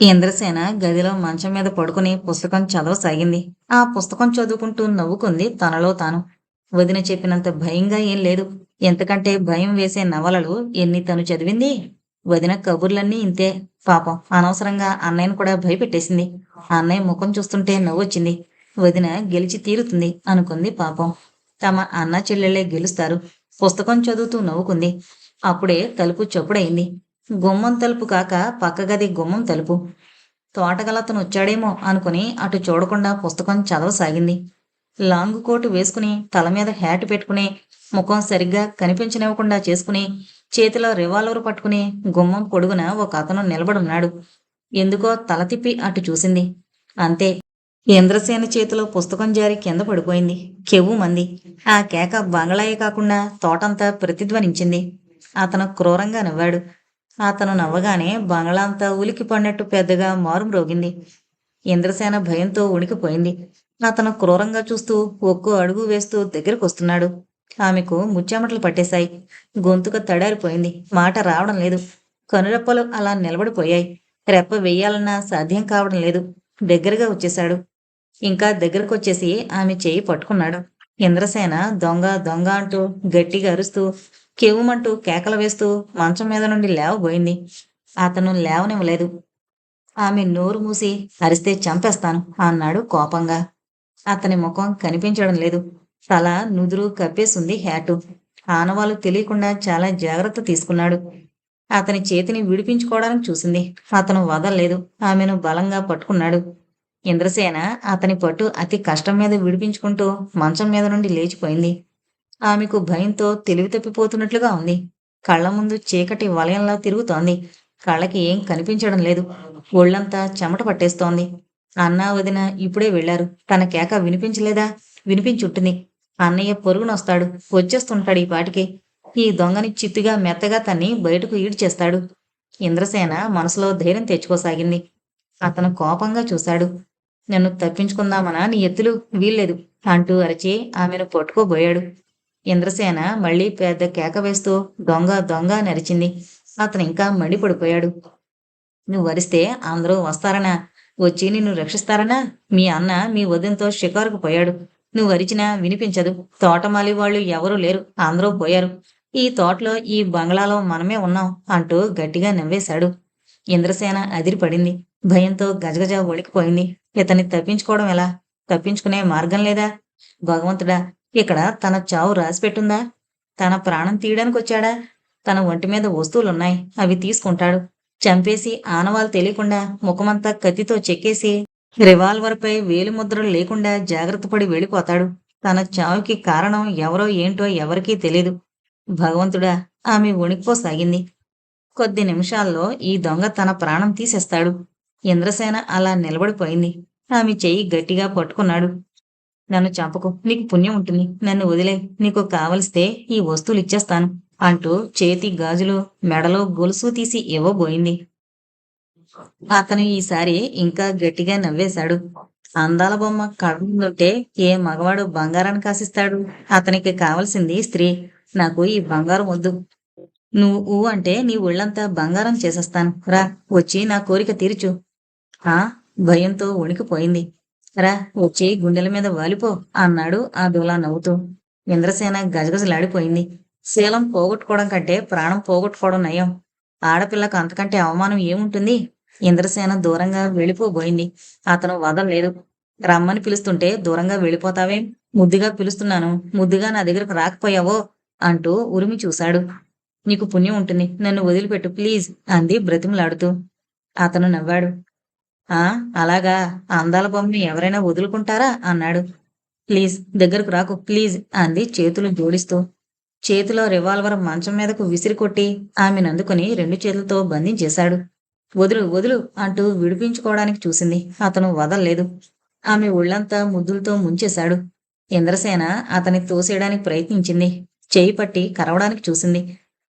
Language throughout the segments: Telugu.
ఇంద్రసేన గదిలో మంచం మీద పడుకుని పుస్తకం చదవసాగింది ఆ పుస్తకం చదువుకుంటూ నవ్వుకుంది తనలో తాను. వదిన చెప్పినంత భయంగా ఏం లేదు. ఎంతకంటే భయం వేసే నవలలు ఎన్ని తను చదివింది? వదిన కబుర్లన్నీ ఇంతే. పాపం అనవసరంగా అన్నయ్యను కూడా భయపెట్టేసింది. అన్నయ్య ముఖం చూస్తుంటే నవ్వొచ్చింది. వదిన గెలిచి తీరుతుంది అనుకుంది పాపం. తమ అన్న చెల్లెళ్ళే గెలుస్తారు. పుస్తకం చదువుతూ నవ్వుకుంది. అప్పుడే తలుపు చప్పుడైంది గుమ్మం తలుపు కాక పక్క గది గుమ్మం తలుపు. తోటగలతను వచ్చాడేమో అనుకుని అటు చూడకుండా పుస్తకం చదవసాగింది. లాంగ్ కోటు వేసుకుని తల మీద హ్యాట్ పెట్టుకుని ముఖం సరిగ్గా కనిపించనివ్వకుండా చేసుకుని చేతిలో రివాల్వర్ పట్టుకుని గుమ్మం పొడుగున ఒక అతను నిలబడున్నాడు. ఎందుకో తల తిప్పి అటు చూసింది. అంతే. ఇంద్రసేన చేతిలో పుస్తకం జారి కింద పడిపోయింది. కెవ్వు మంది. ఆ కేక బంగళాయే కాకుండా తోటంతా ప్రతిధ్వనించింది. అతను క్రూరంగా నవ్వాడు. అతను నవ్వగానే బంగళా అంతా ఉలికి పడినట్టు పెద్దగా మారుమ్రోగింది ఇంద్రసేన భయంతో ఉణికిపోయింది అతను క్రూరంగా చూస్తూ ఒక్కో అడుగు వేస్తూ దగ్గరకు వస్తున్నాడు ఆమెకు ముచ్చామటలు పట్టేశాయి. గొంతుక తడారిపోయింది. మాట రావడం లేదు. కనురెప్పలు అలా నిలబడిపోయాయి. రెప్ప వెయ్యాలన్నా సాధ్యం కావడం లేదు. దగ్గరగా వచ్చేశాడు. ఇంకా దగ్గరకు వచ్చేసి ఆమె చేయి పట్టుకున్నాడు. ఇంద్రసేన దొంగ దొంగ అంటూ గట్టిగా అరుస్తూ కెవ్వుమంటూ కేకలు వేస్తూ మంచం మీద నుండి లేవబోయింది. అతను లేవనివ్వలేదు. ఆమె నోరు మూసి అరిస్తే చంపేస్తాను అన్నాడు కోపంగా. అతని ముఖం కనిపించడం లేదు. తల నుదురు కప్పేసింది హ్యాటు. ఆనవాలు తెలియకుండా చాలా జాగ్రత్త తీసుకున్నాడు. అతని చేతిని విడిపించుకోవడానికి చూసింది. అతను వదలలేదు. ఆమెను బలంగా పట్టుకున్నాడు. ఇంద్రసేన అతని పట్టు అతి కష్టం మీద విడిపించుకుంటూ మంచం మీద నుండి లేచిపోయింది. ఆమెకు భయంతో తెలివి తప్పిపోతున్నట్లుగా ఉంది. కళ్ళ ముందు చీకటి వలయంలా తిరుగుతోంది. కళ్ళకి ఏం కనిపించడం లేదు. ఒళ్ళంతా చెమట పట్టేస్తోంది. అన్నా వదిన ఇప్పుడే వెళ్ళారు తన కేక వినిపించలేదా? వినిపించుంటుంది. అన్నయ్య పొరుగునొస్తాడు. వచ్చేస్తుంటాడు ఈ పాటికి. ఈ దొంగని చిత్తుగా మెత్తగా తన్ని బయటకు ఈడ్చేస్తాడు. ఇంద్రసేన మనసులో ధైర్యం తెచ్చుకోసాగింది. అతను కోపంగా చూశాడు. నన్ను తప్పించుకుందామనా నీ ఎత్తులు? వీల్లేదు అంటూ అరిచి ఆమెను పట్టుకోబోయాడు. ఇంద్రసేన మళ్ళీ పెద్ద కేక వేస్తూ దొంగ దొంగ నరిచింది. అతను ఇంకా మండిపడిపోయాడు. నువ్వు వరిస్తే అందరూ వస్తారనా? వచ్చి నిన్ను రక్షిస్తారనా? మీ అన్న మీ వదినతో షికారుకు పోయాడు. నువ్వు అరిచినా వినిపించదు. తోటమాలి వాళ్ళు ఎవరూ లేరు. అందరూ పోయారు. ఈ తోటలో ఈ బంగ్లాలో మనమే ఉన్నాం అంటూ గట్టిగా నవ్వేశాడు. ఇంద్రసేన అదిరిపడింది. భయంతో గజగజ ఒలికిపోయింది. ఇతన్ని తప్పించుకోవడం ఎలా? తప్పించుకునే మార్గం లేదా? భగవంతుడా ఇక్కడ తన చావు రాసిపెట్టుందా? తన ప్రాణం తీయడానికి వచ్చాడా తన ఒంటి మీద వస్తువులున్నాయి అవి తీసుకుంటాడు. చంపేసి ఆనవాలు తెలియకుండా ముఖమంతా కత్తితో చెక్కేసి రివాల్వర్పై వేలిముద్రలు లేకుండా జాగ్రత్త పడి వెళ్ళిపోతాడు. తన చావుకి కారణం ఎవరో ఏంటో ఎవరికీ తెలీదు. భగవంతుడా ఆమె వణికిపోసాగింది. కొద్ది నిమిషాల్లో ఈ దొంగ తన ప్రాణం తీసేస్తాడు. ఇంద్రసేన అలా నిలబడిపోయింది. ఆమె చెయ్యి గట్టిగా పట్టుకున్నాడు. నన్ను చంపకు. నీకు పుణ్యం ఉంటుంది. నన్ను వదిలే. నీకు కావలిస్తే ఈ వస్తువులు ఇచ్చేస్తాను అంటూ చేతి గాజులు మెడలో గొలుసు తీసి ఇవ్వబోయింది అతను ఈసారి ఇంకా గట్టిగా నవ్వేశాడు. అందాల బొమ్మ కళ్ళ ఏ మగవాడు బంగారాన్ని కాసిస్తాడు? అతనికి కావలసింది స్త్రీ. నాకు ఈ బంగారం వద్దు. నువ్వు అంటే నీ ఒళ్ళంతా బంగారం చేసేస్తాను. రా వచ్చి నా కోరిక తీర్చు. ఆ భయంతో వణికిపోయింది. రా వచ్చి గుండెల మీద వాలిపో అన్నాడు ఆ దూలా నవ్వుతూ. ఇంద్రసేన గజగజలాడిపోయింది. శీలం పోగొట్టుకోవడం కంటే ప్రాణం పోగొట్టుకోవడం నయం. ఆడపిల్లకు అంతకంటే అవమానం ఏముంటుంది? ఇంద్రసేన దూరంగా వెళ్ళిపోబోయింది. అతను వదలలేదు రమ్మని పిలుస్తుంటే దూరంగా వెళ్ళిపోతావేం? ముద్దుగా పిలుస్తున్నాను. ముద్దుగా నా దగ్గరకు రాకపోయావో? అంటూ ఉరిమి చూశాడు. నీకు పుణ్యం ఉంటుంది. నన్ను వదిలిపెట్టు ప్లీజ్ అంది బ్రతిమలాడుతూ. అతను నవ్వాడు. ఆ అలాగా? అందాల బొమ్మని ఎవరైనా వదులుకుంటారా? అన్నాడు. ప్లీజ్ దగ్గరకు రాకు. ప్లీజ్ అంది చేతులు జోడిస్తూ. చేతిలో రివాల్వర్ మంచం మీదకు విసిరి కొట్టి ఆమెను అందుకుని రెండు చేతులతో బంధించేశాడు. వదులు వదులు అంటూ విడిపించుకోవడానికి చూసింది. అతను వదల్లేదు. ఆమె ఒళ్ళంతా ముద్దులతో ముంచేశాడు. ఇంద్రసేన అతని తోసేయడానికి ప్రయత్నించింది. చేయి పట్టి కరవడానికి చూసింది.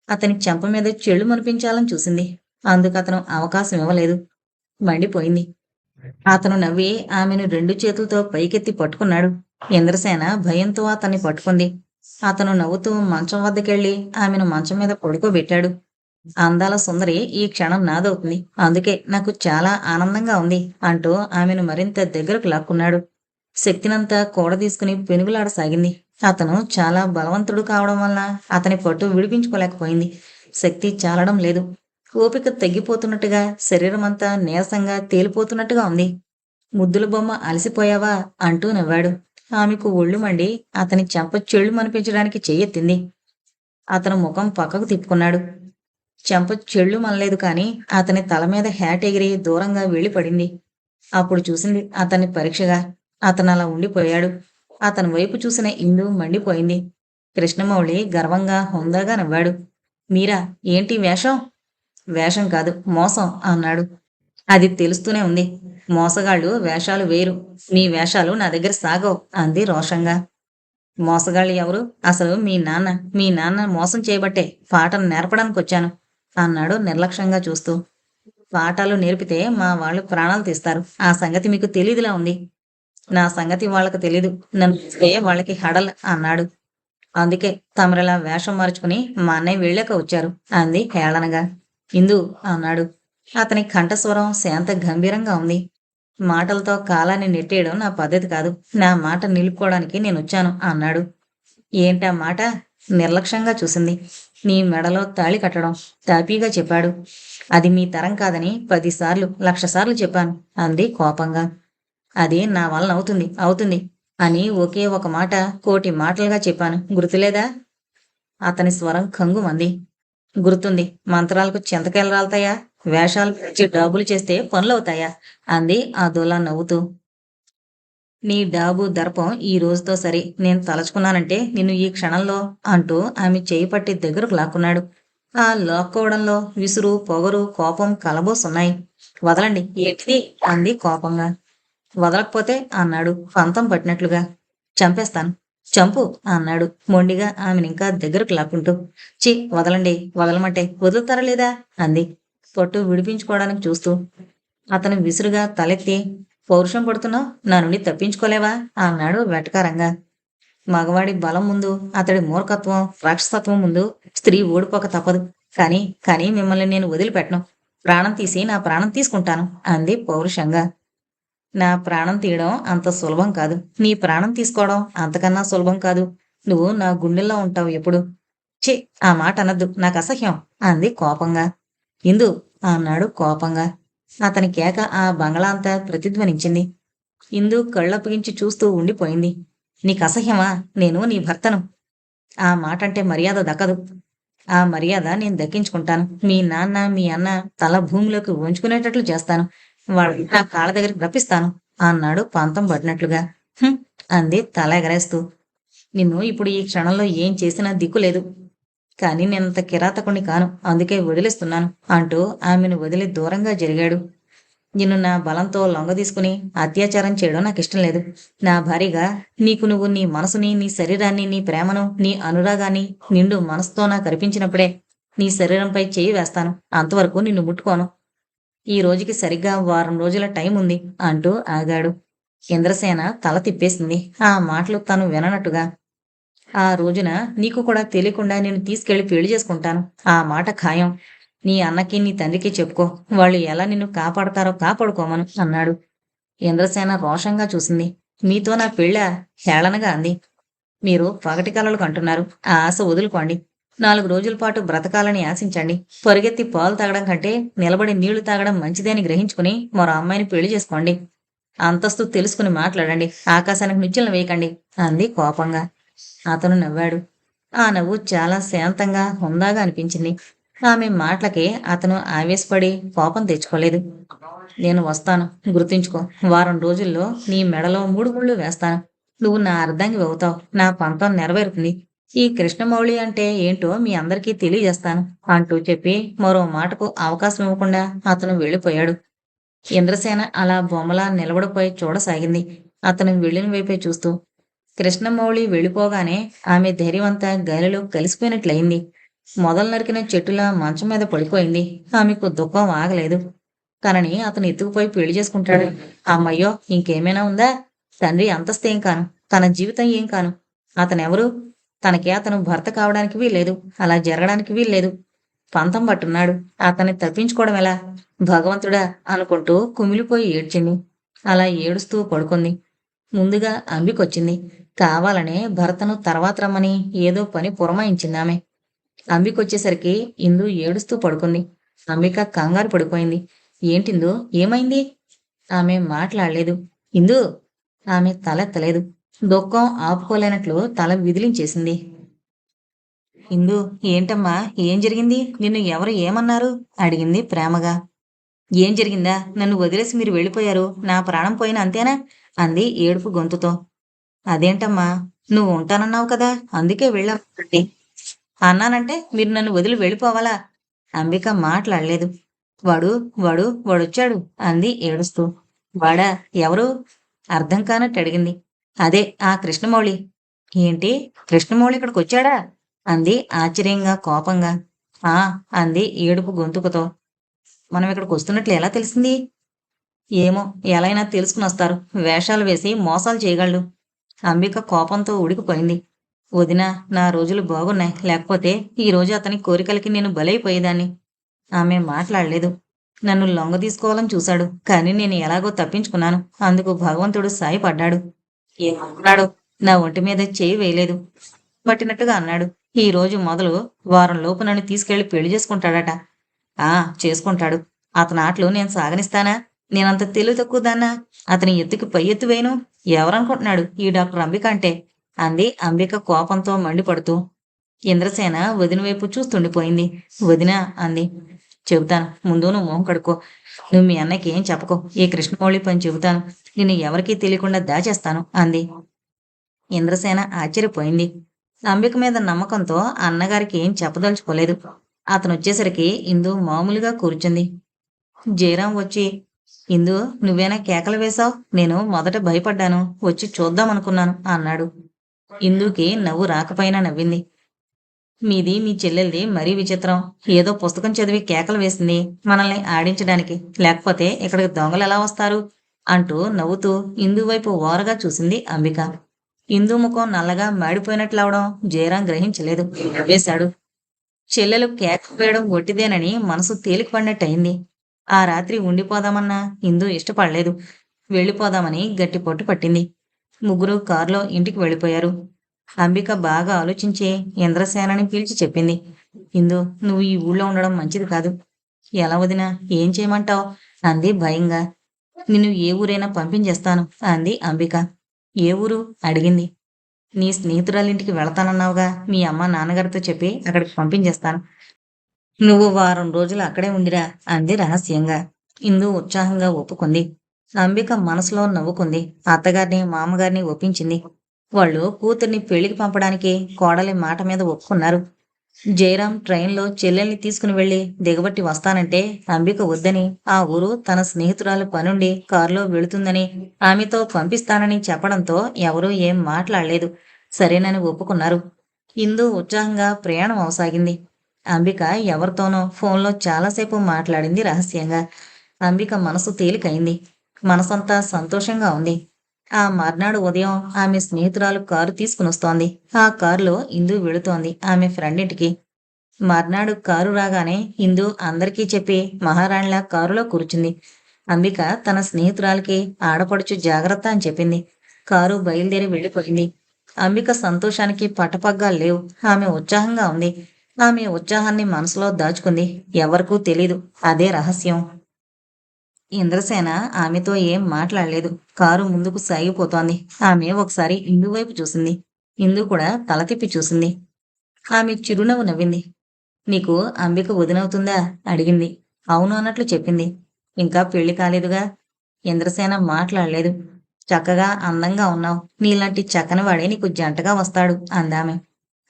అతని చెంప మీద చెళ్ళు మనిపించాలని చూసింది. అందుకు అతను అవకాశం ఇవ్వలేదు. మండిపోయింది. అతను నవ్వి ఆమెను రెండు చేతులతో పైకెత్తి పట్టుకున్నాడు. ఇంద్రసేన భయంతో అతన్ని పట్టుకుంది. అతను నవ్వుతూ మంచం వద్దకెళ్ళి ఆమెను మంచం మీద పడుకోబెట్టాడు. అందాల సుందరి ఈ క్షణం నాదవుతుంది. అందుకే నాకు చాలా ఆనందంగా ఉంది అంటూ ఆమెను మరింత దగ్గరకు లాక్కున్నాడు. శక్తినంతా కూడదీసుకుని పెనుగులాడసాగింది అతను చాలా బలవంతుడు కావడం వల్ల అతని పట్టు విడిపించుకోలేకపోయింది. శక్తి చాలడం లేదు. ఓపిక తగ్గిపోతున్నట్టుగా శరీరం అంతా నీరసంగా తేలిపోతున్నట్టుగా ఉంది. ముద్దుల బొమ్మ అలసిపోయావా అంటూ నవ్వాడు. ఆమెకు ఒళ్ళు మండి అతని చెంప చెళ్ళు మనిపించడానికి చెయ్యెత్తింది అతను ముఖం పక్కకు తిప్పుకున్నాడు. చెంప చెళ్ళు మనలేదు కాని అతని తల మీద హ్యాట్ ఎగిరి దూరంగా వెళ్ళి పడింది అప్పుడు చూసింది అతన్ని పరీక్షగా. అతను అలా ఉండిపోయాడు. అతని వైపు చూసిన ఇందు మండిపోయింది. కృష్ణమౌళి గర్వంగా హుందాగా నవ్వాడు. మీరా ఏంటి వేషం? వేషం కాదు మోసం అన్నాడు. అది తెలుస్తూనే ఉంది. మోసగాళ్ళు వేషాలు వేరు. మీ వేషాలు నా దగ్గర సాగవు అంది రోషంగా. మోసగాళ్ళు ఎవరు? అసలు మీ నాన్న మీ నాన్న మోసం చేయబట్టే పాటను నేర్పడానికి వచ్చాను అన్నాడు నిర్లక్ష్యంగా చూస్తూ. పాఠాలు నేర్పితే మా వాళ్ళు ప్రాణాలు తీస్తారు. ఆ సంగతి మీకు తెలీదులా ఉంది. నా సంగతి వాళ్ళకి తెలీదు. నన్ను వాళ్ళకి హడల్ అన్నాడు. అందుకే తమరిలా వేషం మార్చుకుని మా అన్నయ్య వెళ్ళాక వచ్చారు అంది హేళనగా. ఇందు అన్నాడు. అతని కంఠస్వరం శాంత గంభీరంగా ఉంది. మాటలతో కాలాన్ని నెట్టేయడం నా పద్ధతి కాదు. నా మాట నిలుపుకోవడానికి నేను వచ్చాను అన్నాడు. ఏంటా మాట? నిర్లక్ష్యంగా చూసింది. నీ మెడలో తాళి కట్టడం తాపీగా చెప్పాడు. అది మీ తరం కాదని పదిసార్లు లక్ష సార్లు చెప్పాను అంది కోపంగా. అది నా వలన అవుతుంది అవుతుంది అని ఒకే ఒక మాట కోటి మాటలుగా చెప్పాను. గుర్తులేదా? అతని స్వరం కంగుమంది. గుర్తుంది. మంత్రాలకు చింతకాయలు రాలతాయా? వేషాలు పెంచి డాబులు చేస్తే పనులవుతాయా? అంది ఆ దూలా నవ్వుతూ. నీ డాబు దర్పం ఈ రోజుతో సరి. నేను తలచుకున్నానంటే నిన్ను ఈ క్షణంలో అంటూ ఆమె చేయి పట్టి దగ్గరకు లాక్కున్నాడు. ఆ లాక్కోవడంలో విసురు పొగరు కోపం కలబోసున్నాయి. వదలండి. ఏంటిది? అంది కోపంగా. వదలకపోతే అన్నాడు పంతం పట్టినట్లుగా. చంపేస్తాను. చంపు అన్నాడు. మొండిగా ఆమెను ఇంకా దగ్గరకు లాక్కుంటూ చి వదలండి వదలమంటే వదులుతారా లేదా? అంది. పొట్టు విడిపించుకోవడానికి చూస్తూ అతను విసురుగా తలెత్తి పౌరుషం పడుతున్నావు? నా నుండి తప్పించుకోలేవా? అన్నాడు వెటకారంగా. మగవాడి బలం ముందు అతడి మూర్ఖత్వం రాక్షసత్వం ముందు స్త్రీ ఓడిపోక తప్పదు. కానీ కానీ మిమ్మల్ని నేను వదిలిపెట్టను. ప్రాణం తీసి నా ప్రాణం తీసుకుంటాను అంది పౌరుషంగా. నా ప్రాణం తీయడం అంత సులభం కాదు. నీ ప్రాణం తీసుకోవడం అంతకన్నా సులభం కాదు. నువ్వు నా గుండెల్లో ఉంటావు ఎప్పుడు. చే ఆ మాట అనద్దు. నాకు అసహ్యం. అంది కోపంగా. ఇందు అన్నాడు కోపంగా. అతని కేక ఆ బంగళా అంతా ప్రతిధ్వనించింది. ఇందు కళ్ళప్పగించి చూస్తూ ఉండిపోయింది. నీకు అసహ్యమా? నేను నీ భర్తను. ఆ మాట అంటే మర్యాద దక్కదు. ఆ మర్యాద నేను దక్కించుకుంటాను. మీ నాన్న మీ అన్న తల భూమిలోకి ఉంచుకునేటట్లు చేస్తాను. వాడు నా కాళ్ళ దగ్గరికి రప్పిస్తాను అన్నాడు పంతం పడినట్లుగా అంది తల ఎగరేస్తూ. నిన్ను ఇప్పుడు ఈ క్షణంలో ఏం చేసినా దిక్కు లేదు. కానీ నేనంత కిరాతకుని కాను. అందుకే వదిలేస్తున్నాను అంటూ ఆమెను వదిలి దూరంగా జరిగాడు. నిన్ను నా బలంతో లొంగ తీసుకుని అత్యాచారం చేయడం నాకు ఇష్టం లేదు. నా భార్యగా నీకు నువ్వు నీ మనసుని నీ శరీరాన్ని నీ ప్రేమను నీ అనురాగాన్ని నిండు మనసుతో నాకు కరిపించినప్పుడే నీ శరీరంపై చేయి వేస్తాను. అంతవరకు నిన్ను ముట్టుకోను. ఈ రోజుకి సరిగ్గా వారం రోజుల టైం ఉంది అంటూ ఆగాడు. ఇంద్రసేన తల తిప్పేసింది. ఆ మాటలు తను విననట్టుగా ఆ రోజున నీకు కూడా తెలియకుండా నేను తీసుకెళ్ళి పెళ్ళి చేసుకుంటాను. ఆ మాట ఖాయం. నీ అన్నకి నీ తండ్రికి చెప్పుకో. వాళ్ళు ఎలా నిన్ను కాపాడతారో కాపాడుకోమను అన్నాడు. ఇంద్రసేన రోషంగా చూసింది. మీతో నా పెళ్ళ? హేళనగా అంది. మీరు పగటి కలలు కంటున్నారు. ఆ ఆశ వదులుకోండి. నాలుగు రోజుల పాటు బ్రతకాలని ఆశించండి. పరిగెత్తి పాలు తాగడం కంటే నిలబడి నీళ్ళు తాగడం మంచిదని గ్రహించుకుని మరో అమ్మాయిని పెళ్ళి చేసుకోండి. అంతస్తు తెలుసుకుని మాట్లాడండి. ఆకాశానికి నిచ్చెలు వేయకండి. అంది కోపంగా. అతను నవ్వాడు. ఆ నవ్వు చాలా శాంతంగా హుందాగా అనిపించింది. ఆమె మాటలకి అతను ఆవేశపడి కోపం తెచ్చుకోలేదు. నేను వస్తాను. గుర్తుంచుకో. వారం రోజుల్లో నీ మెడలో మూడు ముళ్ళు వేస్తాను. నువ్వు నా అర్ధాంగి అవుతావు. నా పంతం నెరవేరుతుంది. ఈ కృష్ణమౌళి అంటే ఏంటో మీ అందరికీ తెలియజేస్తాను అంటూ చెప్పి మరో మాటకు అవకాశం ఇవ్వకుండా అతను వెళ్ళిపోయాడు. ఇంద్రసేన అలా బొమ్మలా నిలబడిపోయి చూడసాగింది. అతను వెళ్ళిన వైపే చూస్తూ కృష్ణమౌళి వెళ్ళిపోగానే ఆమె ధైర్యమంతా గాలిలో కలిసిపోయినట్లయింది. మొదలు నరికిన చెట్టులా మంచం మీద పడిపోయింది. ఆమెకు దుఃఖం ఆగలేదు. తనని అతను ఎత్తుకుపోయి పెళ్ళి చేసుకుంటాడు. అమ్మయ్యో ఇంకేమైనా ఉందా? తండ్రి అంతస్తు ఏం కాను. తన జీవితం ఏం కాను. అతనెవరు? తనకి అతను భర్త కావడానికి వీల్లేదు అలా జరగడానికి వీల్లేదు. పంతం పట్టున్నాడు. అతన్ని తప్పించుకోవడం ఎలా? భగవంతుడా అనుకుంటూ కుమిలిపోయి ఏడ్చింది. అలా ఏడుస్తూ పడుకుంది. ముందుగా అంబికొచ్చింది. కావాలనే భర్తను తర్వాత రమ్మని ఏదో పని పురమాయించింది ఆమె అంబికొచ్చేసరికి ఇందు ఏడుస్తూ పడుకుంది. అంబిక కంగారు పడిపోయింది. ఏంటిందో? ఏమైంది? ఆమె మాట్లాడలేదు. ఇందు? ఆమె తలెత్తలేదు. దుఃఖం ఆపుకోలేనట్లు తల విదిలించేసింది. ఇందు ఏంటమ్మా? ఏం జరిగింది? నిన్ను ఎవరు ఏమన్నారు? అడిగింది ప్రేమగా. ఏం జరిగిందా? నన్ను వదిలేసి మీరు వెళ్ళిపోయారు. నా ప్రాణం పోయిన అంతేనా? అంది ఏడుపు గొంతుతో. అదేంటమ్మా? నువ్వు ఉంటానన్నావు కదా అందుకే వెళ్ళామంటే అన్నానంటే మీరు నన్ను వదిలి వెళ్ళిపోవాలా? అంబిక మాట్లాడలేదు. వాడు వాడు వాడొచ్చాడు అంది ఏడుస్తూ. వాడా? ఎవరు? అర్థం కానట్టు అడిగింది. అదే ఆ కృష్ణమౌళి. ఏంటి? కృష్ణమౌళి ఇక్కడికి వచ్చాడా అంది ఆశ్చర్యంగా కోపంగా. ఆ అంది ఏడుపు గొంతుకుతో. మనం ఇక్కడికి వస్తున్నట్లు ఎలా తెలిసింది? ఏమో ఎలా అయినా తెలుసుకుని వస్తారు వేషాలు వేసి మోసాలు చేయగలడు. అంబిక కోపంతో ఉడికిపోయింది. వదిన నా రోజులు బాగున్నాయి. లేకపోతే ఈరోజు అతని కోరికలకి నేను బలైపోయేదాన్ని. ఆమె మాట్లాడలేదు. నన్ను లొంగ తీసుకోవాలని చూశాడు. కానీ నేను ఎలాగో తప్పించుకున్నాను. అందుకు భగవంతుడు సాయపడ్డాడు. ఏమనుకున్నాడు? నా ఒంటి మీద చేయి వేయలేదు. పట్టినట్టుగా అన్నాడు. ఈ రోజు మొదలు వారం లోపు నన్ను తీసుకెళ్ళి పెళ్ళి చేసుకుంటాడట. ఆ చేసుకుంటాడు. అతని ఆటలు నేను సాగనిస్తానా? నేనంత తెలివి తక్కువ దాన్నా? అతని ఎత్తుకి పై ఎత్తు వేయను? ఎవరనుకుంటున్నాడు ఈ డాక్టర్ అంబిక అంటే? అంది అంబిక కోపంతో మండిపడుతూ. ఇంద్రసేన వదిన వైపు చూస్తుండిపోయింది. వదిన అంది. చెబుతాను. ముందు నువ్వు మొహం కడుక్కో. నువ్వు మీ అన్నకి ఏం చెప్పకో. ఈ కృష్ణమౌళి పని చెబుతాను. నిన్ను ఎవరికీ తెలియకుండా దాచేస్తాను అంది. ఇంద్రసేన ఆశ్చర్యపోయింది. అంబిక మీద నమ్మకంతో అన్నగారికి ఏం చెప్పదలుచుకోలేదు. అతను వచ్చేసరికి ఇందు మామూలుగా కూర్చుంది. జయరాం వచ్చి ఇందు నువ్వేనా కేకలు వేశావు? నేను మొదట భయపడ్డాను. వచ్చి చూద్దాం అనుకున్నాను అన్నాడు. ఇందుకి నవ్వు రాకపోయినా నవ్వింది. మీది మీ చెల్లెల్ది మరీ విచిత్రం. ఏదో పుస్తకం చదివి కేకలు వేసింది మనల్ని ఆడించడానికి. లేకపోతే ఇక్కడికి దొంగలు ఎలా వస్తారు? అంటూ నవ్వుతూ ఇందు వైపు ఓరగా చూసింది అంబిక. ఇందు ముఖం నల్లగా మాడిపోయినట్లవడం జయరాం గ్రహించలేదు. నవ్వేశాడు చెల్లెలు కేక వేయడం ఒట్టిదేనని మనసు తేలికపడినట్టయింది. ఆ రాత్రి ఉండిపోదామన్నా ఇందు ఇష్టపడలేదు. వెళ్ళిపోదామని గట్టిపొట్టు పట్టింది. ముగ్గురు కారులో ఇంటికి వెళ్ళిపోయారు. అంబిక బాగా ఆలోచించి ఇంద్రసేనని పిలిచి చెప్పింది. ఇందు నువ్వు ఈ ఊళ్ళో ఉండడం మంచిది కాదు. ఎలా వదినా ఏం చేయమంటావు? అంది భయంగా. నిన్ను ఏ ఊరైనా పంపించేస్తాను అంది అంబిక. ఏ ఊరు? అడిగింది. నీ స్నేహితురాలింటికి వెళతానన్నావుగా మీ అమ్మ నాన్నగారితో చెప్పి అక్కడికి పంపించేస్తాను. నువ్వు వారం రోజులు అక్కడే ఉండిరా అంది రహస్యంగా. ఇందు ఉత్సాహంగా ఒప్పుకుంది. అంబిక మనసులో నవ్వుకుంది. అత్తగారిని మామగారిని ఒప్పించింది. వాళ్ళు కూతుర్ని పెళ్ళికి పంపడానికి కోడలి మాట మీద ఒప్పుకున్నారు. జయరాం ట్రైన్లో చెల్లెల్ని తీసుకుని వెళ్ళి దిగబట్టి వస్తానంటే అంబిక వద్దని ఆ ఊరు తన స్నేహితురాలు పనుండి కారులో వెళుతుందని ఆమెతో పంపిస్తానని చెప్పడంతో ఎవరూ ఏం మాట్లాడలేదు. సరేనని ఒప్పుకున్నారు. ఇందు ఉత్సాహంగా ప్రయాణం అవసాగింది. అంబిక ఎవరితోనో ఫోన్లో చాలాసేపు మాట్లాడింది రహస్యంగా. అంబిక మనసు తేలికైంది. మనసంతా సంతోషంగా ఉంది. ఆ మర్నాడు ఉదయం ఆమె స్నేహితురాలు కారు తీసుకుని వస్తోంది. ఆ కారులో ఇందు వెళుతోంది ఆమె ఫ్రెండ్ ఇంటికి మర్నాడు కారు రాగానే ఇందు అందరికీ చెప్పి మహారాణిలా కారులో కూర్చుంది. అంబిక తన స్నేహితురాలకి ఆడపడుచు జాగ్రత్త అని చెప్పింది. కారు బయలుదేరి వెళ్ళిపోయింది. అంబిక సంతోషానికి పటపగ్గా లేవు. ఆమె ఉత్సాహంగా ఉంది. ఆమె ఉత్సాహాన్ని మనసులో దాచుకుంది. ఎవరికూ తెలీదు. అదే రహస్యం. ఇంద్రసేన ఆమెతో ఏం మాట్లాడలేదు. కారు ముందుకు సాగిపోతోంది. ఆమె ఒకసారి ఇందు వైపు చూసింది. ఇందు కూడా తల తిప్పి చూసింది. ఆమె చిరునవ్వు నవ్వింది. నీకు అంబిక వదినవుతుందా? అడిగింది. అవును అన్నట్లు చెప్పింది. ఇంకా పెళ్ళి కాలేదుగా? ఇంద్రసేన మాట్లాడలేదు. చక్కగా అందంగా ఉన్నావు. నీలాంటి చక్కనివాడే నీకు జంటగా వస్తాడు అందామె.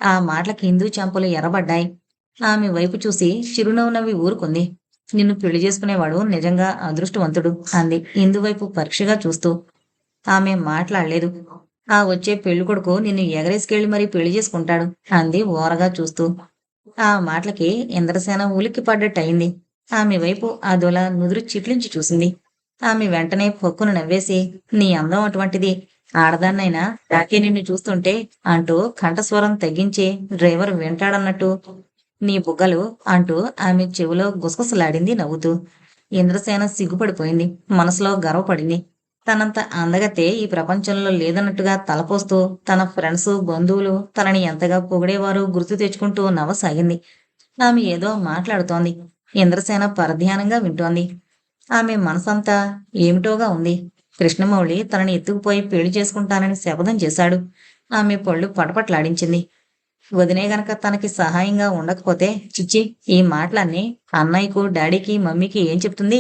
ఆ మాటలకి హిందూ చెంపలు ఎర్రబడ్డాయి. ఆమె వైపు చూసి చిరునవ్వు నవ్వి ఊరుకుంది. నిన్ను పెళ్ళి చేసుకునేవాడు నిజంగా అదృష్టవంతుడు అంది. ఇందువైపు పరీక్షగా చూస్తూ ఆమె మాట్లాడలేదు. ఆ వచ్చే పెళ్ళి కొడుకు నిన్ను ఎగరేసుకెళ్ళి మరీ పెళ్ళి చేసుకుంటాడు అంది ఓరగా చూస్తూ. ఆ మాటలకి ఇంద్రసేన ఉలిక్కి పడ్డట్టయింది ఆమె వైపు ఆ దొల నుదురు చిట్లించి చూసింది. ఆమె వెంటనే పొక్కును నవ్వేసి నీ అందం అటువంటిది. ఆడదాన్నైనా నాకే నిన్ను చూస్తుంటే అంటూ కంఠస్వరం తగ్గించి డ్రైవర్ వింటాడన్నట్టు నీ బుగ్గలు అంటూ ఆమె చెవిలో గుసగుసలాడింది నవ్వుతూ. ఇంద్రసేన సిగ్గుపడిపోయింది. మనసులో గర్వపడింది. తనంత అందగతే ఈ ప్రపంచంలో లేదన్నట్టుగా తలపోస్తూ తన ఫ్రెండ్స్ బంధువులు తనని ఎంతగా పొగిడేవారు గుర్తు తెచ్చుకుంటూ నవ్వసాగింది. ఆమె ఏదో మాట్లాడుతోంది. ఇంద్రసేన పరధ్యానంగా వింటోంది. ఆమె మనసంతా ఏమిటోగా ఉంది. కృష్ణమౌళి తనని ఎత్తుకుపోయి పెళ్ళి చేసుకుంటానని శపథం చేశాడు. ఆమె పళ్ళు పటపట్లాడించింది. వదినే గనక తనకి సహాయంగా ఉండకపోతే చిచ్చి ఈ మాటలన్నీ అన్నయ్యకు డాడీకి మమ్మీకి ఏం చెప్తుంది?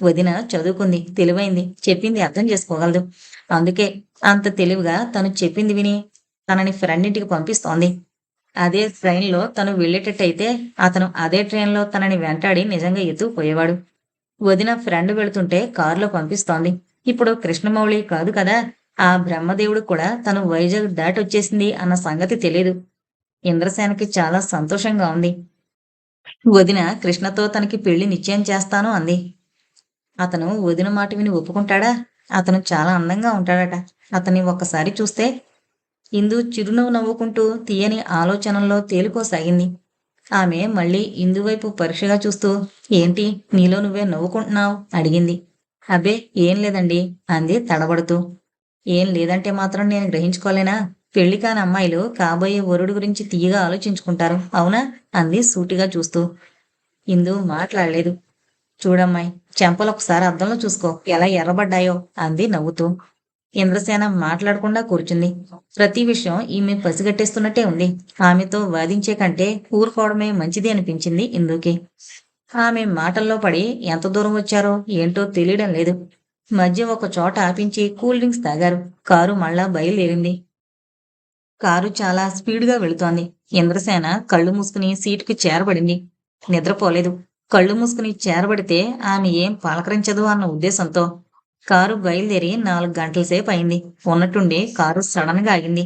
వదిన చదువుకుంది తెలివైంది చెప్పింది అర్థం చేసుకోగలదు. అందుకే అంత తెలివిగా తను చెప్పింది విని తనని ఫ్రెండ్ ఇంటికి పంపిస్తోంది. అదే ట్రైన్లో తను వెళ్ళేటట్టయితే అతను అదే ట్రైన్లో తనని వెంటాడి నిజంగా ఎత్తుకుపోయేవాడు వదిన ఫ్రెండ్ వెళుతుంటే కారులో పంపిస్తోంది. ఇప్పుడు కృష్ణమౌళి కాదు కదా ఆ బ్రహ్మదేవుడు కూడా తను వైజాగ్ దాటొచ్చేసింది అన్న సంగతి తెలియదు ఇంద్రసేనకి చాలా సంతోషంగా ఉంది. వదిన కృష్ణతో తనకి పెళ్ళి నిశ్చయం చేస్తాను అంది. అతను వదిన మాట విని ఒప్పుకుంటాడా? అతను చాలా అందంగా ఉంటాడట. అతన్ని ఒక్కసారి చూస్తే ఇందు చిరునవ్వు నవ్వుకుంటూ తీయని ఆలోచనల్లో తేలుకోసాగింది. ఆమె మళ్ళీ ఇందు వైపు పరీక్షగా చూస్తూ ఏంటి నీలో నువ్వే నవ్వుకుంటున్నావు? అడిగింది. అబ్బే ఏం లేదండి అంది తడబడుతూ. ఏం లేదంటే మాత్రం నేను గ్రహించుకోలేనా? పెళ్ళి కాని అమ్మాయిలు కాబోయే వరుడు గురించి తీయగా ఆలోచించుకుంటారు. అవునా? అంది సూటిగా చూస్తూ. ఇందు మాట్లాడలేదు. చూడమ్మాయి చెంపలు ఒకసారి అద్దంలో చూసుకో. ఎలా ఎర్రబడ్డాయో? అంది నవ్వుతూ. ఇంద్రసేన మాట్లాడకుండా కూర్చుంది. ప్రతి విషయం ఈమె పసిగట్టేస్తున్నట్టే ఉంది. ఆమెతో వాదించే కంటే ఊరుకోవడమే మంచిది అనిపించింది ఇందుకి. ఆమె మాటల్లో పడి ఎంత దూరం వచ్చారో? ఏంటో తెలియడం లేదు. మధ్య ఒక చోట ఆపించి కూల్ డ్రింక్స్ తాగారు. కారు మళ్ళా బయలుదేరింది. కారు చాలా స్పీడ్గా వెళుతోంది. ఇంద్రసేన కళ్ళు మూసుకుని సీటుకి చేరబడింది. నిద్రపోలేదు. కళ్ళు మూసుకుని చేరబడితే ఆమె ఏం పలకరించదు అన్న ఉద్దేశంతో కారు బయలుదేరి నాలుగు గంటల సేపు అయింది. ఉన్నట్టుండి కారు సడన్గా ఆగింది.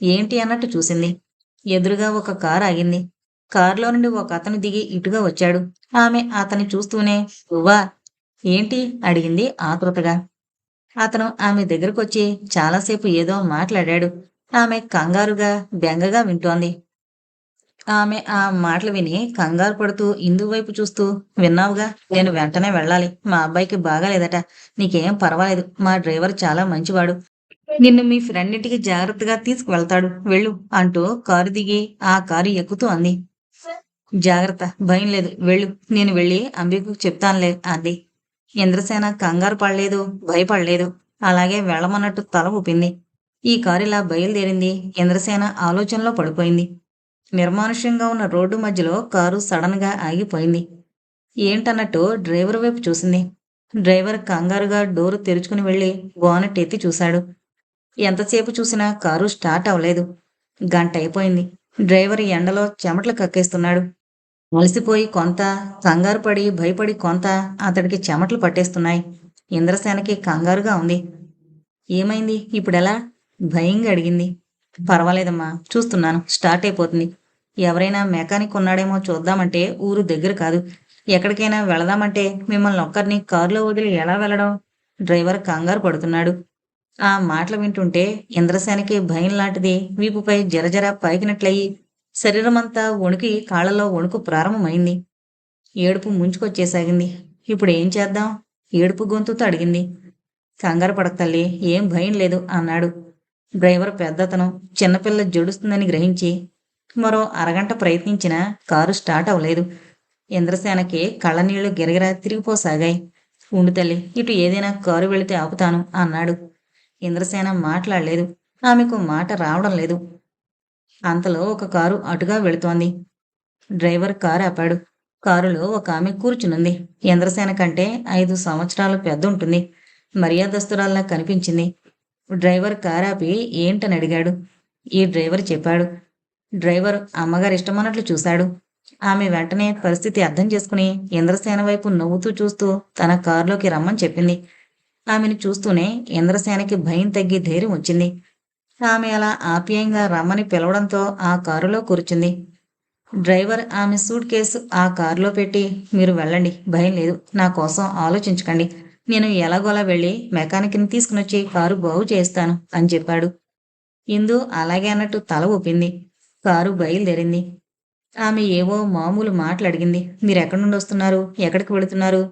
ఏంటి అన్నట్టు చూసింది. ఎదురుగా ఒక కారు ఆగింది. కారులో నుండి ఒక అతను దిగి ఇటుగా వచ్చాడు. ఆమె అతని చూస్తూనే నువ్వా ఏంటి? అడిగింది ఆతృతగా. అతను ఆమె దగ్గరకొచ్చి చాలాసేపు ఏదో మాట్లాడాడు. ఆమె కంగారుగా బెంగగా వింటోంది. ఆమె ఆ మాటలు విని కంగారు పడుతూ ఇందు వైపు చూస్తూ విన్నావుగా నేను వెంటనే వెళ్ళాలి. మా అబ్బాయికి బాగాలేదట నీకేం పర్వాలేదు. మా డ్రైవర్ చాలా మంచివాడు. నిన్ను మీ ఫ్రెండ్ ఇంటికి జాగ్రత్తగా తీసుకువెళ్తాడు. వెళ్ళు అంటూ కారు దిగి ఆ కారు ఎక్కుతూ అంది. జాగ్రత్త. భయం లేదు. వెళ్ళు. నేను వెళ్ళి అంబికు చెప్తానులే అంది. ఇంద్రసేన కంగారు పడలేదు భయపడలేదు. అలాగే వెళ్ళమన్నట్టు తల ఊపింది. ఈ కారు ఇలా బయలుదేరింది. ఇంద్రసేన ఆలోచనలో పడిపోయింది. నిర్మానుష్యంగా ఉన్న రోడ్డు మధ్యలో కారు సడన్గా ఆగిపోయింది. ఏంటన్నట్టు డ్రైవర్ వైపు చూసింది. డ్రైవర్ కంగారుగా డోరు తెరుచుకుని వెళ్ళి బోనెట్ ఎత్తి చూశాడు. ఎంతసేపు చూసినా కారు స్టార్ట్ అవ్వలేదు. గంట అయిపోయింది. డ్రైవర్ ఎండలో చెమటలు కక్కేస్తున్నాడు. అలసిపోయి కొంత కంగారు పడి భయపడి కొంత అతడికి చెమటలు పట్టేస్తున్నాయి. ఇంద్రసేనకి కంగారుగా ఉంది. ఏమైంది? ఇప్పుడెలా? భయంగా అడిగింది. పర్వాలేదమ్మా చూస్తున్నాను స్టార్ట్ అయిపోతుంది. ఎవరైనా మెకానిక్ ఉన్నాడేమో చూద్దామంటే ఊరు దగ్గర కాదు. ఎక్కడికైనా వెళదామంటే మిమ్మల్ని ఒక్కరిని కారులో వదిలి ఎలా వెళ్ళడం? డ్రైవర్ కంగారు పడుతున్నాడు. ఆ మాటలు వింటుంటే ఇంద్రసేనకి భయం లాంటిది వీపుపై జరజర పైకినట్లయి శరీరమంతా వణుకి కాళ్ళలో వణుకు ప్రారంభమైంది. ఏడుపు ముంచుకొచ్చేసాగింది. ఇప్పుడు ఏం చేద్దాం? ఏడుపు గొంతుతో అడిగింది. కంగారు పడక తల్లి ఏం భయం లేదు అన్నాడు. డ్రైవర్ పెద్దతను చిన్నపిల్ల జడుస్తుందని గ్రహించి మరో అరగంట ప్రయత్నించినా కారు స్టార్ట్ అవ్వలేదు. ఇంద్రసేనకి కళ్ళనీళ్ళు గిరగిరా తిరిగిపోసాగాయి. ఉండు తల్లి ఇటు ఏదైనా కారు వెళితే ఆపుతాను అన్నాడు. ఇంద్రసేన మాట్లాడలేదు. ఆమెకు మాట రావడం లేదు. అంతలో ఒక కారు అటుగా వెళుతోంది. డ్రైవర్ కారు ఆపాడు. కారులో ఒక ఆమె కూర్చునుంది. ఇంద్రసేన కంటే ఐదు సంవత్సరాలు పెద్ద ఉంటుంది. మర్యాదస్తురాల్లా కనిపించింది. డ్రైవర్ కారు ఆపి ఏంటని అడిగాడు. ఈ డ్రైవర్ చెప్పాడు. డ్రైవర్ అమ్మగారు ఇష్టమన్నట్లు చూశాడు. ఆమె వెంటనే పరిస్థితి అర్థం చేసుకుని ఇంద్రసేన వైపు నవ్వుతూ చూస్తూ తన కారులోకి రమ్మని చెప్పింది. ఆమెను చూస్తూనే ఇంద్రసేనకి భయం తగ్గి ధైర్యం వచ్చింది. ఆమె అలా ఆప్యాయంగా రమ్మని పిలవడంతో ఆ కారులో కూర్చుంది. డ్రైవర్ ఆమె సూట్ కేసు ఆ కారులో పెట్టి మీరు వెళ్ళండి భయం లేదు. నా కోసం ఆలోచించకండి. నేను ఎలాగోలా వెళ్ళి మెకానిక్ని తీసుకునొచ్చి కారు బాగు చేస్తాను అని చెప్పాడు. ఇందు అలాగే అన్నట్టు తల ఊపింది. కారు బయలుదేరింది. ఆమె ఏవో మామూలు మాటలు అడిగింది. మీరెక్కడి నుండి వస్తున్నారు? ఎక్కడికి వెళుతున్నారు?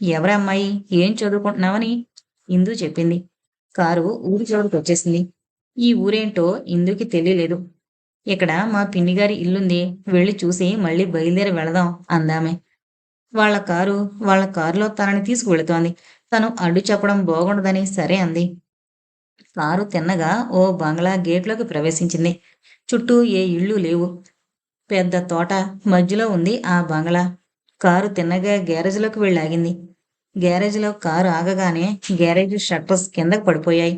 ఎవరి అమ్మాయి? ఏం చదువుకుంటున్నావని? ఇందు చెప్పింది. కారు ఊరి చివరికి వచ్చేసింది. ఈ ఊరేంటో ఇందుకి తెలియలేదు. ఇక్కడ మా పిన్నిగారి ఇల్లుంది. వెళ్ళి చూసి మళ్ళీ బయలుదేరి వెళదాం అందామె. వాళ్ళ కారు వాళ్ళ కారులో తనని తీసుకువెళుతోంది. తను అడ్డు చెప్పడం బాగుండదని సరే అంది. కారు తిన్నగా ఓ బంగ్లా గేట్లోకి ప్రవేశించింది. చుట్టూ ఏ ఇళ్ళు లేవు. పెద్ద తోట మధ్యలో ఉంది ఆ బంగ్లా. కారు తిన్నగా గ్యారేజ్లోకి వెళ్ళి ఆగింది గ్యారేజ్లో కారు ఆగగానే గ్యారేజ్ షట్టర్స్ కిందకు పడిపోయాయి.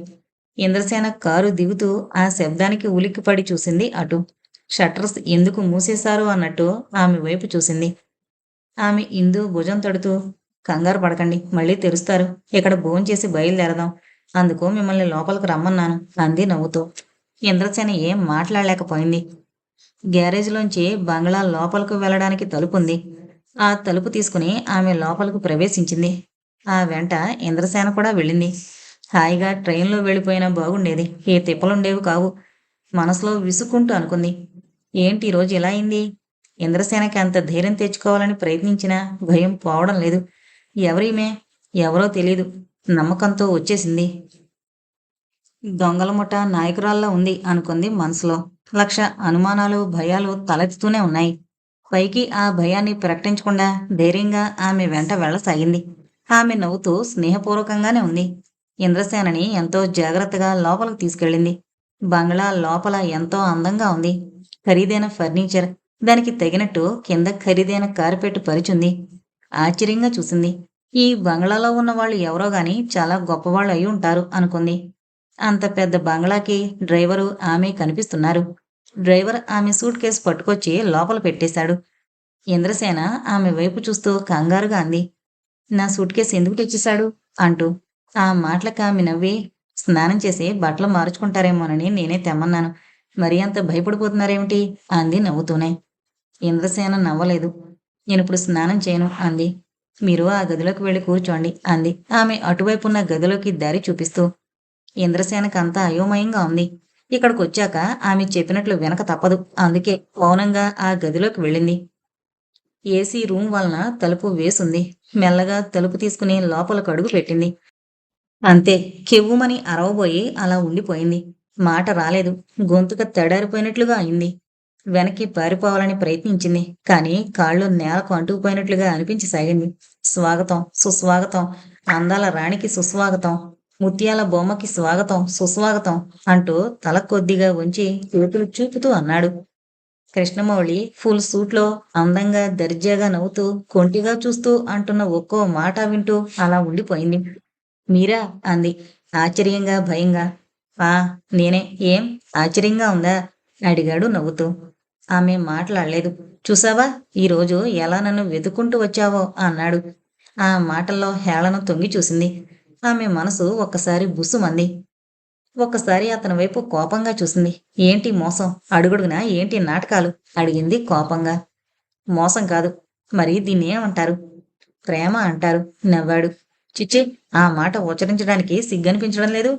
ఇంద్రసేన కారు దిగుతూ ఆ శబ్దానికి ఉలిక్కిపడి చూసింది అటు. షట్టర్స్ ఎందుకు మూసేశారు అన్నట్టు ఆమె వైపు చూసింది. ఆమె ఇందు భుజం తడుతూ కంగారు పడకండి మళ్ళీ తెరుస్తారు. ఇక్కడ భోంచేసి బయలుదేరదాం. అందుకు మిమ్మల్ని లోపలికి రమ్మన్నాను అంది నవ్వుతూ. ఇంద్రసేన ఏం మాట్లాడలేకపోయింది. గ్యారేజ్లోంచి బంగ్లా లోపలకు వెళ్ళడానికి తలుపుంది. ఆ తలుపు తీసుకుని ఆమె లోపలకు ప్రవేశించింది. ఆ వెంట ఇంద్రసేన కూడా వెళ్ళింది. హాయిగా ట్రైన్లో వెళ్ళిపోయినా బాగుండేది. ఏ తిప్పలుండేవి కావు. మనసులో విసుక్కుంటూ అనుకుంది. ఏంటి ఈరోజు రోజు ఇలా అయింది? ఇంద్రసేనకి అంత ధైర్యం తెచ్చుకోవాలని ప్రయత్నించినా భయం పోవడం లేదు. ఎవరీమే? ఎవరో తెలీదు. నమ్మకంతో వచ్చేసింది. దొంగల ముఠ నాయకురాల్లా ఉంది అనుకుంది మనసులో. లక్ష అనుమానాలు భయాలు తలెత్తుతూనే ఉన్నాయి. పైకి ఆ భయాన్ని ప్రకటించకుండా ధైర్యంగా ఆమె వెంట వెళ్ళసాగింది. ఆమె నవ్వుతూ స్నేహపూర్వకంగానే ఉంది. ఇంద్రసేనని ఎంతో జాగ్రత్తగా లోపలికి తీసుకెళ్ళింది. బంగ్లా లోపల ఎంతో అందంగా ఉంది. ఖరీదైన ఫర్నిచర్ దానికి తగినట్టు కింద ఖరీదైన కార్పెట్ పరిచుంది. ఆశ్చర్యంగా చూసింది. ఈ బంగ్లాలో ఉన్న వాళ్ళు ఎవరో గాని చాలా గొప్పవాళ్ళు అయి ఉంటారు అనుకుంది. అంత పెద్ద బంగ్లాకి డ్రైవరు ఆమె కనిపిస్తున్నారు. డ్రైవర్ ఆమె సూట్ కేసు పట్టుకొచ్చి లోపల పెట్టేశాడు. ఇంద్రసేన ఆమె వైపు చూస్తూ కంగారుగా అంది. నా సూట్ కేసు ఎందుకు తెచ్చేశాడు? అంటూ ఆ మాటలకు ఆమె నవ్వి స్నానం చేసి బట్టలు మార్చుకుంటారేమోనని నేనే తెమ్మన్నాను. మరీ అంత భయపడిపోతున్నారేమిటి? అంది నవ్వుతూనే. ఇంద్రసేన నవ్వలేదు. నేను ఇప్పుడు స్నానం చేయను అంది. మీరు ఆ గదిలోకి వెళ్ళి కూర్చోండి అంది. ఆమె అటువైపు ఉన్న గదిలోకి దారి చూపిస్తూ ఇంద్రసేనకంతా అయోమయంగా ఉంది. ఇక్కడికి వచ్చాక ఆమె చెప్పినట్లు వెనక తప్పదు అందుకే మౌనంగా ఆ గదిలోకి వెళ్ళింది. ఏసీ రూమ్ వలన తలుపు వేసుంది. మెల్లగా తలుపు తీసుకుని లోపలకు అడుగు పెట్టింది. అంతే కెవ్వుమని అరవబోయి అలా ఉండిపోయింది. మాట రాలేదు. గొంతుక తడారిపోయినట్లుగా అయింది. వెనక్కి పారిపోవాలని ప్రయత్నించింది. కానీ కాళ్ళు నేలకు అంటుకుపోయినట్లుగా అనిపించసాగింది స్వాగతం సుస్వాగతం. అందాల రాణికి సుస్వాగతం. ముత్యాల బొమ్మకి స్వాగతం సుస్వాగతం అంటూ తల కొద్దిగా ఉంచి చేతులు చూపుతూ అన్నాడు. కృష్ణమౌళి ఫుల్ సూట్లో అందంగా దర్జాగా నవ్వుతూ కొంటిగా చూస్తూ అంటున్న ఒక్కో మాట వింటూ అలా ఉండిపోయింది. మీరా? అంది. ఆశ్చర్యంగా భయంగా. ఆ నేనే. ఏం? ఆశ్చర్యంగా ఉందా? అడిగాడు నవ్వుతూ. ఆమె మాట్లాడలేదు. చూసావా? ఈరోజు ఎలా నన్ను వెతుక్కుంటూ వచ్చావో అన్నాడు. ఆ మాటల్లో హేళన తొంగి చూసింది. ఆమె మనసు ఒక్కసారి బుసుమంది. ఒక్కసారి అతని వైపు కోపంగా చూసింది. ఏంటి మోసం? అడుగుడుగునా ఏంటి నాటకాలు? అడిగింది కోపంగా. మోసం కాదు. మరి దీన్ని ఏమంటారు? ప్రేమ అంటారు నవ్వాడు. చిచ్చి ఆ మాట ఉచ్చరించడానికి సిగ్గనిపించడం లేదు.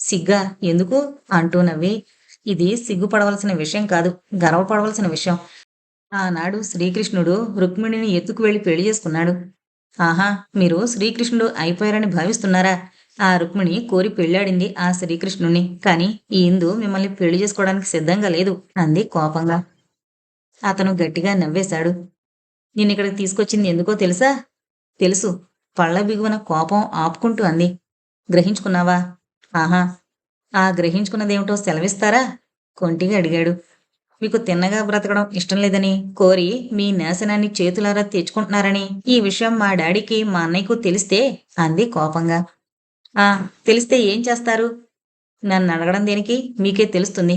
సిగ్గా? ఎందుకు? అంటూ నవ్వి ఇది సిగ్గుపడవలసిన విషయం కాదు గర్వపడవలసిన విషయం. ఆనాడు శ్రీకృష్ణుడు రుక్మిణిని ఎత్తుకు వెళ్ళి పెళ్ళి చేసుకున్నాడు. ఆహా మీరు శ్రీకృష్ణుడు అయిపోయారని భావిస్తున్నారా? ఆ రుక్మిణి కోరి పెళ్ళాడింది ఆ శ్రీకృష్ణుణ్ణి. కానీ ఈ ఇందు మిమ్మల్ని పెళ్ళి చేసుకోవడానికి సిద్ధంగా లేదు అంది కోపంగా. అతను గట్టిగా నవ్వేశాడు. నిన్నిక్కడికి తీసుకొచ్చింది ఎందుకో తెలుసా? తెలుసు. పళ్ళ బిగువన కోపం ఆపుకుంటూ అంది. గ్రహించుకున్నావా? ఆహా ఆ గ్రహించుకున్నదేమిటో సెలవిస్తారా? కొంటిగా అడిగాడు. మీకు తిన్నగా బ్రతకడం ఇష్టం లేదని కోరి మీ నాశనాన్ని చేతులారా తెచ్చుకుంటున్నారని ఈ విషయం మా డాడీకి మా అన్నయ్యకు తెలిస్తే అంది కోపంగా. ఆ తెలిస్తే ఏం చేస్తారు? నన్ను అడగడం దేనికి? మీకే తెలుస్తుంది.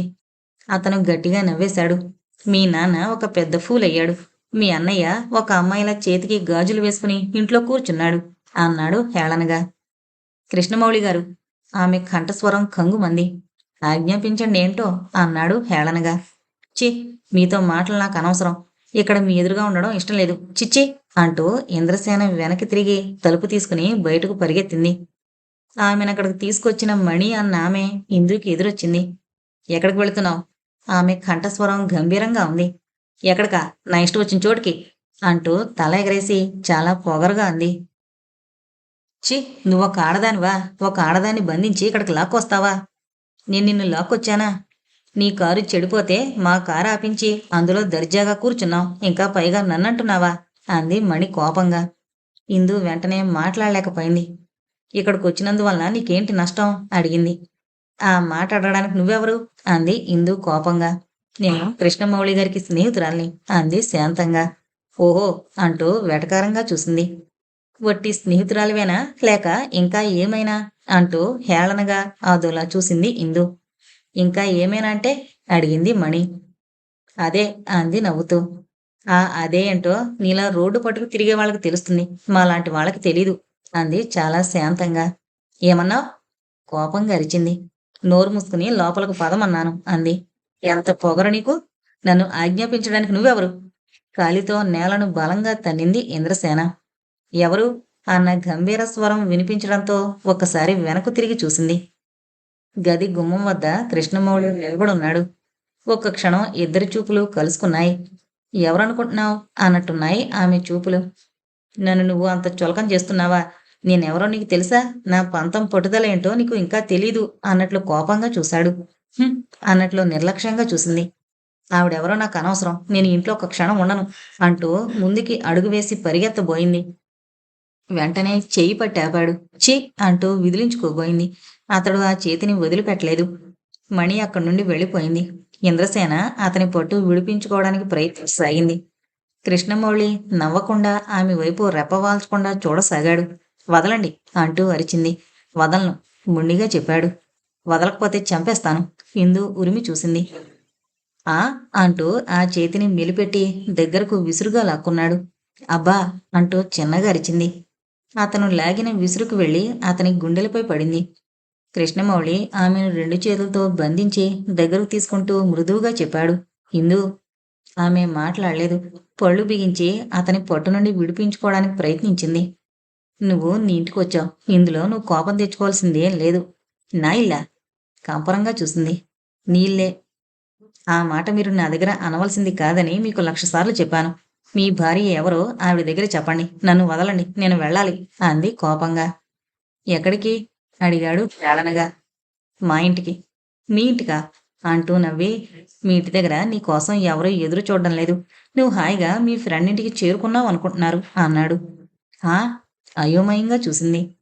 అతను గట్టిగా నవ్వేశాడు. మీ నాన్న ఒక పెద్ద ఫూల్ అయ్యాడు మీ అన్నయ్య ఒక అమ్మాయిల చేతికి గాజులు వేసుకుని ఇంట్లో కూర్చున్నాడు అన్నాడు హేళనగా. కృష్ణమౌళి గారు ఆమె కంఠస్వరం కంగుమంది. ఆజ్ఞాపించండి ఏంటో అన్నాడు హేళనగా. చి మీతో మాటలు నాకు అనవసరం. ఇక్కడ మీ ఎదురుగా ఉండడం ఇష్టం లేదు. చిచ్చి అంటూ ఇంద్రసేన వెనక్కి తిరిగి తలుపు తీసుకుని బయటకు పరిగెత్తింది. ఆమెను అక్కడికి తీసుకొచ్చిన మణి అన్న ఆమె ఇందుకి ఎదురొచ్చింది. ఎక్కడికి వెళుతున్నావు? ఆమె కంఠస్వరం గంభీరంగా ఉంది. ఎక్కడికా? నా ఇష్టం వచ్చిన చోటుకి అంటూ తల ఎగరేసి చాలా పొగరుగా అంది. చి నువ్వు ఒక ఆడదానివా? ఒక ఆడదాన్ని బంధించి ఇక్కడికి లాక్కొస్తావా? నేను నిన్ను లాక్కొచ్చానా? నీ కారు చెడిపోతే మా కారు ఆపించి అందులో దర్జాగా కూర్చున్నావు. ఇంకా పైగా నన్నంటున్నావా? అంది మణి కోపంగా. ఇందు వెంటనే మాట్లాడలేకపోయింది. ఇక్కడికి వచ్చినందువలన నీకేంటి నష్టం? అడిగింది. ఆ మాట అడగడానికి నువ్వెవరు? అంది ఇందు కోపంగా. నేను కృష్ణమౌళి గారికి స్నేహితురాల్ని అంది శాంతంగా. ఓహో అంటూ వెటకారంగా చూసింది. వట్టి స్నేహితురాలివేనా? లేక ఇంకా ఏమైనా? అంటూ హేళనగా అదోలా చూసింది ఇందు. ఇంకా ఏమైనా అంటే? అడిగింది మణి. అదే అంది నవ్వుతూ. ఆ అదే ఏంటో నీలా రోడ్డు పట్టుకు తిరిగే వాళ్ళకి తెలుస్తుంది. మాలాంటి వాళ్ళకి తెలీదు. అంది చాలా శాంతంగా. ఏమన్నా కోపంగా అరిచింది. నోరు మూసుకుని లోపలకు పదమన్నాను అంది. ఎంత పొగరు నీకు? నన్ను ఆజ్ఞాపించడానికి నువ్వెవరు? కాలితో నేలను బలంగా తన్నింది ఇంద్రసేన. ఎవరు? అన్న గంభీర స్వరం వినిపించడంతో ఒక్కసారి వెనక్కు తిరిగి చూసింది. గది గుమ్మం వద్ద కృష్ణమౌళి నిలబడున్నాడు. ఒక్క క్షణం ఇద్దరి చూపులు కలుసుకున్నాయి. ఎవరనుకుంటున్నావు? అన్నట్టున్నాయి ఆమె చూపులు. నన్ను నువ్వు అంత చులకం చేస్తున్నావా? నేనెవరో నీకు తెలుసా? నా పంతం పట్టుదల ఏంటో నీకు ఇంకా తెలీదు అన్నట్లు కోపంగా చూశాడు. అన్నట్లు నిర్లక్ష్యంగా చూసింది. ఆవిడెవరో నాకు అనవసరం. నేను ఇంట్లో ఒక క్షణం ఉండను అంటూ ముందుకి అడుగు వేసి పరిగెత్తబోయింది. వెంటనే చెయ్యి పట్టాపాడు. ఛీ అంటూ విదిలించుకోబోయింది. అతడు ఆ చేతిని వదిలిపెట్టలేదు. మణి అక్కడి నుండి వెళ్ళిపోయింది. ఇంద్రసేన అతని పట్టు విడిపించుకోవడానికి ప్రయత్నించసాగింది. కృష్ణమౌళి నవ్వకుండా ఆమె వైపు రెప్పవాల్చకుండా చూడసాగాడు. వదలండి అంటూ అరిచింది. వదలను ముండిగా చెప్పాడు. వదలకపోతే చంపేస్తాను ఇందు ఉరిమి చూసింది. ఆ అంటూ ఆ చేతిని మెలిపెట్టి దగ్గరకు విసురుగా లాక్కున్నాడు. అబ్బా అంటూ చిన్నగా అరిచింది. అతను లాగిన విసురుకు వెళ్ళి అతని గుండెలపై పడింది. కృష్ణమౌళి ఆమెను రెండు చేతులతో బంధించి దగ్గరకు తీసుకుంటూ మృదువుగా చెప్పాడు. ఇందు ఆమె మాట్లాడలేదు. పళ్ళు బిగించి అతని పట్టు నుండి విడిపించుకోవడానికి ప్రయత్నించింది. నువ్వు నీ ఇంటికి వచ్చావు. ఇందులో నువ్వు కోపం తెచ్చుకోవాల్సిందేం లేదు. నా ఇల్లా కంపరంగా చూసింది. నీళ్ళే ఆ మాట మీరు నా దగ్గర అనవలసింది కాదని మీకు లక్ష సార్లు చెప్పాను. మీ భార్య ఎవరో ఆవిడ దగ్గర చెప్పండి. నన్ను వదలండి. నేను వెళ్ళాలి. అంది కోపంగా. ఎక్కడికి? అడిగాడు వేళనగా మా ఇంటికి. మీ ఇంటికా? అంటూ నవ్వి మీ ఇంటి దగ్గర నీ కోసం ఎవరూ ఎదురు చూడడం లేదు. నువ్వు హాయిగా మీ ఫ్రెండ్ ఇంటికి చేరుకున్నావు అనుకుంటున్నారు అన్నాడు. ఆ అయోమయంగా చూసింది.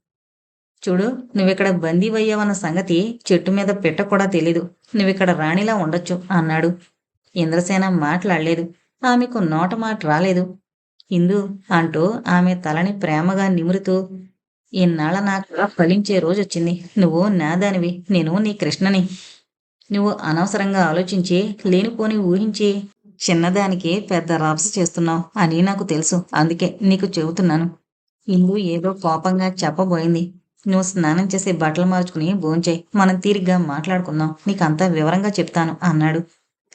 చూడు నువ్విక్కడ బందీవయ్యావన్న సంగతి చెట్టు మీద పెట్ట కూడా తెలీదు. నువ్విక్కడ రాణిలా ఉండొచ్చు అన్నాడు. ఇంద్రసేన మాట్లాడలేదు. ఆమెకు నోటమాట రాలేదు. ఇందు అంటూ ఆమె తలని ప్రేమగా నిమురుతూ ఇన్నాళ్ళ నాకు ఫలించే రోజు వచ్చింది నువ్వు నా దానివి నేను నీ కృష్ణని. నువ్వు అనవసరంగా ఆలోచించి లేనిపోని ఊహించి చిన్నదానికి పెద్ద రాప్స్ చేస్తున్నావు అని నాకు తెలుసు. అందుకే నీకు చెబుతున్నాను. ఇందు ఏదో కోపంగా చెప్పబోయింది. నువ్వు స్నానం చేసి బట్టలు మార్చుకుని భోంచేయి. మనం తీరిగ్గా మాట్లాడుకుందాం. నీకంతా వివరంగా చెప్తాను అన్నాడు.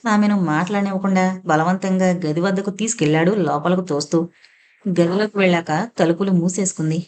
ఆమెను మాట్లాడనివ్వకుండా బలవంతంగా గది వద్దకు తీసుకెళ్ళాడు లోపలకు తోస్తూ. గదిలోకి వెళ్ళాక తలుపులు మూసేసుకుంది.